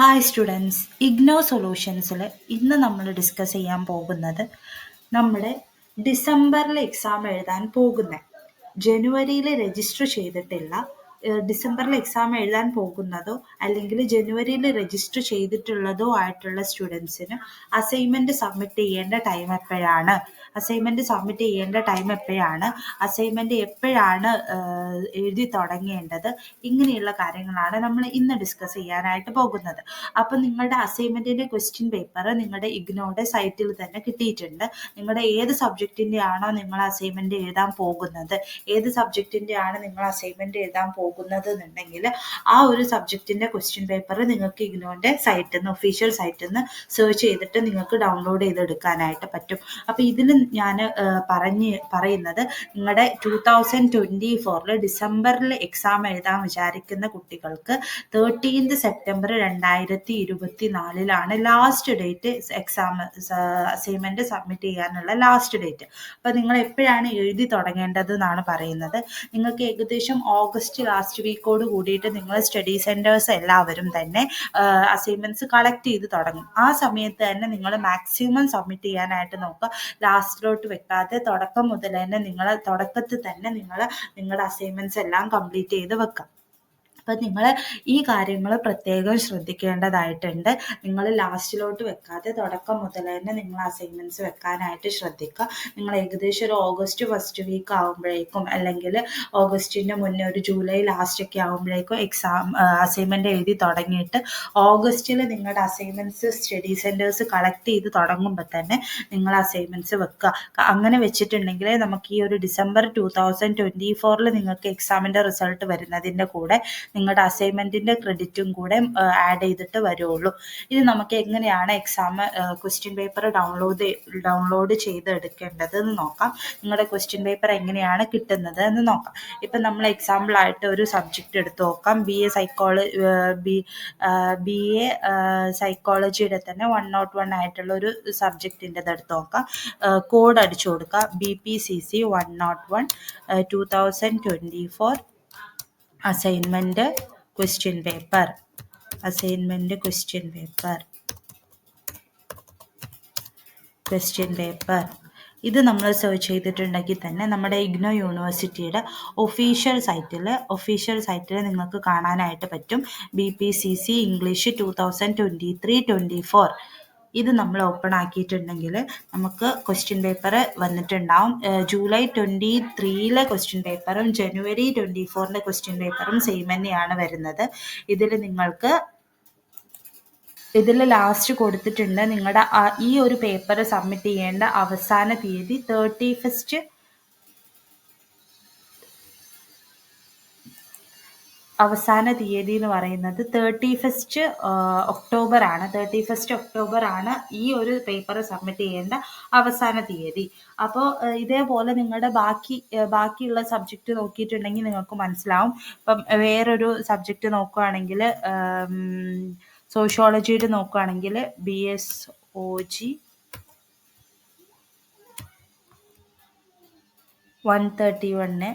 Hi students IGNOU സൊല്യൂഷൻസിൽ ഇന്ന് നമ്മൾ discuss ചെയ്യാൻ പോകുന്നത് നമ്മുടെ ഡിസംബറിൽ എക്സാം എഴുതാൻ പോകുന്ന. ജനുവരിയിൽ രജിസ്റ്റർ ചെയ്തിട്ടില്ല. ഏഹ് ഡിസംബറിൽ എക്സാം എഴുതാൻ പോകുന്നതോ അല്ലെങ്കിൽ ജനുവരിയിൽ രജിസ്റ്റർ ചെയ്തിട്ടുള്ളതോ ആയിട്ടുള്ള സ്റ്റുഡൻസിന് അസൈൻമെന്റ് സബ്മിറ്റ് ചെയ്യേണ്ട ടൈം എപ്പോഴാണ്? അസൈൻമെന്റ് സബ്മിറ്റ് ചെയ്യേണ്ട ടൈം എപ്പോഴാണ്? അസൈൻമെന്റ് എപ്പോഴാണ് എഴുതി തുടങ്ങേണ്ടത്? ഇങ്ങനെയുള്ള കാര്യങ്ങളാണ് നമ്മൾ ഇന്ന് ഡിസ്കസ് ചെയ്യാനായിട്ട് പോകുന്നത്. അപ്പം നിങ്ങളുടെ അസൈൻമെന്റിന്റെ ക്വസ്റ്റ്യൻ പേപ്പർ നിങ്ങളുടെ ഇഗ്നോയുടെ സൈറ്റിൽ തന്നെ കിട്ടിയിട്ടുണ്ട്. നിങ്ങളുടെ ഏത് സബ്ജക്റ്റിന്റെ ആണോ നിങ്ങൾ അസൈൻമെന്റ് എഴുതാൻ പോകുന്നത്? ഏത് സബ്ജക്റ്റിന്റെ ആണ് നിങ്ങൾ അസൈൻമെന്റ് എഴുതാൻ പോകുന്നത് എന്നുണ്ടെങ്കിൽ ആ ഒരു സബ്ജക്റ്റിന്റെ ക്വസ്റ്റ്യൻ പേപ്പർ നിങ്ങൾക്ക് ഇഗ്നോന്റെ സൈറ്റിൽ നിന്ന് ഒഫീഷ്യൽ സൈറ്റിൽ നിന്ന് സെർച്ച് ചെയ്തിട്ട് നിങ്ങൾക്ക് ഡൗൺലോഡ് ചെയ്തെടുക്കാനായിട്ട് പറ്റും. അപ്പോൾ ഇതിൽ ഞാൻ പറഞ്ഞ് പറയുന്നത് നിങ്ങളുടെ ടൂ തൗസൻഡ് ട്വന്റി ഫോറിൽ ഡിസംബറിൽ എക്സാം എഴുതാൻ വിചാരിക്കുന്ന കുട്ടികൾക്ക് തേർട്ടീൻത് സെപ്റ്റംബർ രണ്ടായിരത്തി ഇരുപത്തി നാലിലാണ് last date exam assignment submit ചെയ്യാനുള്ള ലാസ്റ്റ് ഡേറ്റ് അപ്പോൾ നിങ്ങൾ എപ്പോഴാണ് എഴുതി തുടങ്ങേണ്ടത് എന്നാണ് പറയുന്നത്. നിങ്ങൾക്ക് ഏകദേശം ഓഗസ്റ്റ് ലാസ്റ്റ് വീക്കോട് കൂടിയിട്ട് നിങ്ങൾ സ്റ്റഡി സെന്റേഴ്സ് എല്ലാവരും തന്നെ അസൈൻമെന്റ്സ് കളക്ട് ചെയ്ത് തുടങ്ങും. ആ സമയത്ത് തന്നെ നിങ്ങൾ മാക്സിമം സബ്മിറ്റ് ചെയ്യാനായിട്ട് നോക്കുക. ലാസ്റ്റിലോട്ട് വെക്കാതെ തുടക്കം മുതൽ തന്നെ നിങ്ങൾ തുടക്കത്തിൽ തന്നെ നിങ്ങൾ നിങ്ങളുടെ അസൈൻമെന്റ്സ് എല്ലാം കംപ്ലീറ്റ് ചെയ്ത് വെക്കുക. അപ്പം നിങ്ങൾ ഈ കാര്യങ്ങൾ പ്രത്യേകം ശ്രദ്ധിക്കേണ്ടതായിട്ടുണ്ട്. നിങ്ങൾ ലാസ്റ്റിലോട്ട് വെക്കാതെ തുടക്കം മുതൽ തന്നെ നിങ്ങൾ അസൈൻമെന്റ്സ് വെക്കാനായിട്ട് ശ്രദ്ധിക്കുക. നിങ്ങൾ ഏകദേശം ഒരു ഓഗസ്റ്റ് ഫസ്റ്റ് വീക്ക് ആകുമ്പോഴേക്കും അല്ലെങ്കിൽ ഓഗസ്റ്റിന്റെ മുന്നേ ഒരു ജൂലൈ ലാസ്റ്റ് ഒക്കെ ആകുമ്പോഴേക്കും എക്സാം അസൈൻമെന്റ് എഴുതി തുടങ്ങിയിട്ട് ഓഗസ്റ്റിൽ നിങ്ങളുടെ അസൈൻമെന്റ്സ് സ്റ്റഡി സെന്റേഴ്സ് കളക്ട് ചെയ്ത് തുടങ്ങുമ്പോൾ തന്നെ നിങ്ങൾ അസൈൻമെന്റ്സ് വെക്കുക. അങ്ങനെ വെച്ചിട്ടുണ്ടെങ്കിൽ നമുക്ക് ഈ ഒരു ഡിസംബർ ടു തൗസൻഡ് ട്വന്റി ഫോറിൽ നിങ്ങൾക്ക് എക്സാമിന്റെ റിസൾട്ട് വരുന്നതിന്റെ കൂടെ നിങ്ങളുടെ അസൈൻമെന്റിന്റെ ക്രെഡിറ്റും കൂടെ ആഡ് ചെയ്തിട്ട് വരുള്ളൂ ഇനി നമുക്ക് എങ്ങനെയാണ് exam question paper download download ചെയ്ത് എടുക്കേണ്ടത് എന്ന് നോക്കാം. നിങ്ങളുടെ ക്വസ്റ്റ്യൻ പേപ്പർ എങ്ങനെയാണ് കിട്ടുന്നത് എന്ന് നോക്കാം. ഇപ്പം നമ്മൾ എക്സാമ്പിളായിട്ട് ഒരു സബ്ജക്റ്റ് എടുത്ത് നോക്കാം. B A psychology B B A സൈക്കോളജിയുടെ തന്നെ വൺ നോട്ട് വൺ ആയിട്ടുള്ള ഒരു സബ്ജക്റ്റിന്റെ എടുത്ത് നോക്കാം. കോഡ് അടിച്ചു കൊടുക്കുക B P C C one note one two thousand twenty four assignment question paper assignment question paper question paper ഇത് നമ്മൾ സെർച്ച് ചെയ്തിട്ടുണ്ടെങ്കിൽ തന്നെ നമ്മുടെ ഇഗ്നോ യൂണിവേഴ്സിറ്റിയുടെ ഒഫീഷ്യൽ സൈറ്റിൽ ഒഫീഷ്യൽ സൈറ്റിൽ നിങ്ങൾക്ക് കാണാനായിട്ട് പറ്റും. B P C C English two thousand twenty three twenty four ഇത് നമ്മൾ ഓപ്പൺ ആക്കിയിട്ടുണ്ടെങ്കിൽ നമുക്ക് ക്വസ്റ്റ്യൻ പേപ്പർ വന്നിട്ടുണ്ടാവും. ജൂലൈ ട്വന്റി ത്രീയിലെ ക്വസ്റ്റ്യൻ പേപ്പറും ജനുവരി ട്വന്റി ഫോറിന്റെ ക്വസ്റ്റ്യൻ പേപ്പറും സെയിം തന്നെയാണ് വരുന്നത്. ഇതിൽ നിങ്ങൾക്ക് ഇതിൽ ലാസ്റ്റ് കൊടുത്തിട്ടുണ്ട് നിങ്ങളുടെ ഈ ഒരു പേപ്പർ സബ്മിറ്റ് ചെയ്യേണ്ട അവസാന തീയതി തേർട്ടി ഫസ്റ്റ് അവസാന തീയതി എന്ന് പറയുന്നത് തേർട്ടി ഫസ്റ്റ് ഒക്ടോബർ ആണ് തേർട്ടി ഫസ്റ്റ് ഒക്ടോബർ ആണ് ഈ ഒരു പേപ്പർ സബ്മിറ്റ് ചെയ്യേണ്ട അവസാന തീയതി. അപ്പോൾ ഇതേപോലെ നിങ്ങളുടെ ബാക്കി ബാക്കിയുള്ള സബ്ജക്റ്റ് നോക്കിയിട്ടുണ്ടെങ്കിൽ നിങ്ങൾക്ക് മനസ്സിലാവും. ഇപ്പം വേറൊരു സബ്ജക്റ്റ് നോക്കുകയാണെങ്കിൽ സോഷ്യോളജിയിൽ നോക്കുകയാണെങ്കിൽ B S O G one thirty one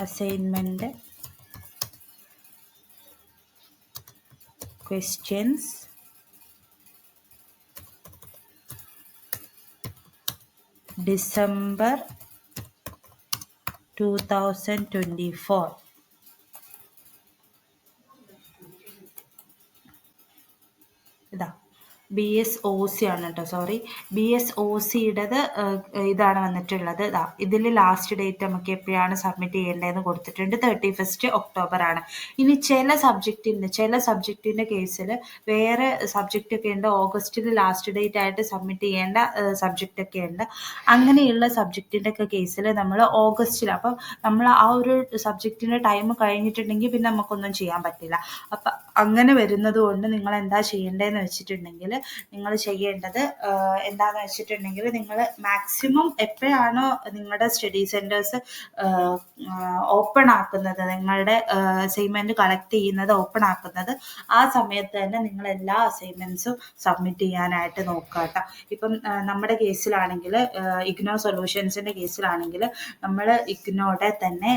assignment questions December two thousand twenty four ഇതാ ബി എസ് ഒ സി ആണ് കേട്ടോ സോറി ബി എസ് ഒ സിയുടേത് ഇതാണ് വന്നിട്ടുള്ളത്. ഇതാ ഇതിൽ ലാസ്റ്റ് ഡേറ്റ് നമുക്ക് എപ്പോഴാണ് സബ്മിറ്റ് ചെയ്യേണ്ടതെന്ന് കൊടുത്തിട്ടുണ്ട്. തേർട്ടി ഫസ്റ്റ് ഒക്ടോബർ ആണ്. ഇനി ചില സബ്ജക്റ്റിന്റെ ചില സബ്ജക്റ്റിന്റെ കേസിൽ വേറെ സബ്ജക്റ്റ് ഒക്കെ ഉണ്ട്. ഓഗസ്റ്റിൽ ലാസ്റ്റ് ഡേറ്റ് ആയിട്ട് സബ്മിറ്റ് ചെയ്യേണ്ട സബ്ജക്റ്റ് ഒക്കെ ഉണ്ട്. അങ്ങനെയുള്ള സബ്ജക്റ്റിന്റെ ഒക്കെ കേസിൽ നമ്മൾ ഓഗസ്റ്റിൽ അപ്പം നമ്മൾ ആ ഒരു സബ്ജക്റ്റിന്റെ ടൈം കഴിഞ്ഞിട്ടുണ്ടെങ്കിൽ പിന്നെ നമുക്കൊന്നും ചെയ്യാൻ പറ്റില്ല. അപ്പം അങ്ങനെ വരുന്നത് കൊണ്ട് നിങ്ങൾ എന്താ ചെയ്യേണ്ടതെന്ന് വെച്ചിട്ടുണ്ടെങ്കിൽ നിങ്ങൾ ചെയ്യേണ്ടത്. എന്താണെന്ന് വെച്ചിട്ടുണ്ടെങ്കിൽ നിങ്ങൾ മാക്സിമം എപ്പോഴാണോ നിങ്ങളുടെ സ്റ്റഡി സെന്റേഴ്സ് ഓപ്പൺ ആക്കുന്നത് നിങ്ങളുടെ അസൈൻമെന്റ് കളക്ട് ചെയ്യുന്നത് ഓപ്പൺ ആക്കുന്നത് ആ സമയത്ത് തന്നെ നിങ്ങൾ എല്ലാ അസൈൻമെന്റ്സും സബ്മിറ്റ് ചെയ്യാനായിട്ട് നോക്കുക കേട്ടോ ഇപ്പം നമ്മുടെ കേസിലാണെങ്കിൽ ഇഗ്നോ സൊല്യൂഷൻസിന്റെ കേസിലാണെങ്കിൽ നമ്മൾ ഇഗ്നോടെ തന്നെ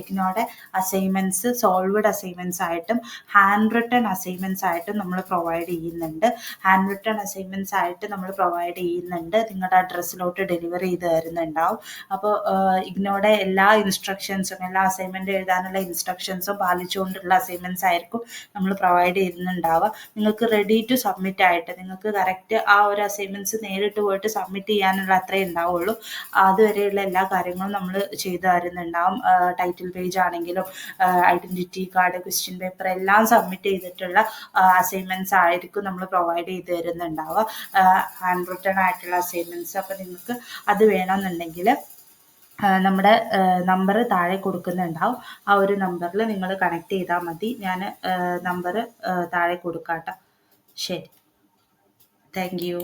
ഇഗ്നോടെ അസൈൻമെന്റ്സ് സോൾവഡ് അസൈൻമെന്റ്സ് ആയിട്ടും ഹാൻഡ് റിട്ടൺ അസൈൻമെന്റ്സ് ആയിട്ടും നമ്മൾ പ്രൊവൈഡ് ചെയ്യുന്നുണ്ട്. ഹാൻഡ് റിട്ടൺ അസൈൻമെന്റ്സ് ആയിട്ട് നമ്മൾ പ്രൊവൈഡ് ചെയ്യുന്നുണ്ട്. നിങ്ങളുടെ അഡ്രസ്സിലോട്ട് ഡെലിവറി ചെയ്ത് തരുന്നുണ്ടാവും. അപ്പോൾ ഇഗ്നോയുടെ എല്ലാ ഇൻസ്ട്രക്ഷൻസും എല്ലാ അസൈൻമെന്റ് എഴുതാനുള്ള ഇൻസ്ട്രക്ഷൻസും പാലിച്ചുകൊണ്ടുള്ള അസൈൻമെന്റ്സ് ആയിരിക്കും നമ്മൾ പ്രൊവൈഡ് ചെയ്യുന്നുണ്ടാവുക. നിങ്ങൾക്ക് റെഡി ടു സബ്മിറ്റ് ആയിട്ട് നിങ്ങൾക്ക് കറക്റ്റ് ആ ഒരു അസൈൻമെന്റ്സ് നേരിട്ട് പോയിട്ട് സബ്മിറ്റ് ചെയ്യാനുള്ള അത്രേ ഉണ്ടാവുള്ളൂ. അതുവരെയുള്ള എല്ലാ കാര്യങ്ങളും നമ്മൾ ചെയ്തു തരുന്നുണ്ടാവും. ടൈറ്റിൽ പേജ് ആണെങ്കിലും ഐഡന്റിറ്റി കാർഡ് ക്വസ്റ്റ്യൻ പേപ്പർ എല്ലാം സബ്മിറ്റ് ചെയ്തിട്ടുള്ള അസൈൻമെന്റ്സ് ആയിരിക്കും നമ്മൾ പ്രൊവൈഡ് ചെയ്ത് തരുന്നുണ്ടാവുക ഹാൻഡ് റിട്ടൺ ആയിട്ടുള്ള അസൈൻമെന്റ്സ് അപ്പോൾ നിങ്ങൾക്ക് അത് വേണമെന്നുണ്ടെങ്കിൽ നമ്മുടെ നമ്പർ താഴെ കൊടുക്കുന്നുണ്ടാവും. ആ ഒരു നമ്പറിൽ നിങ്ങൾ കണക്ട് ചെയ്താൽ മതി. ഞാൻ നമ്പർ താഴെ കൊടുക്കാം കേട്ടോ ശരി. Thank you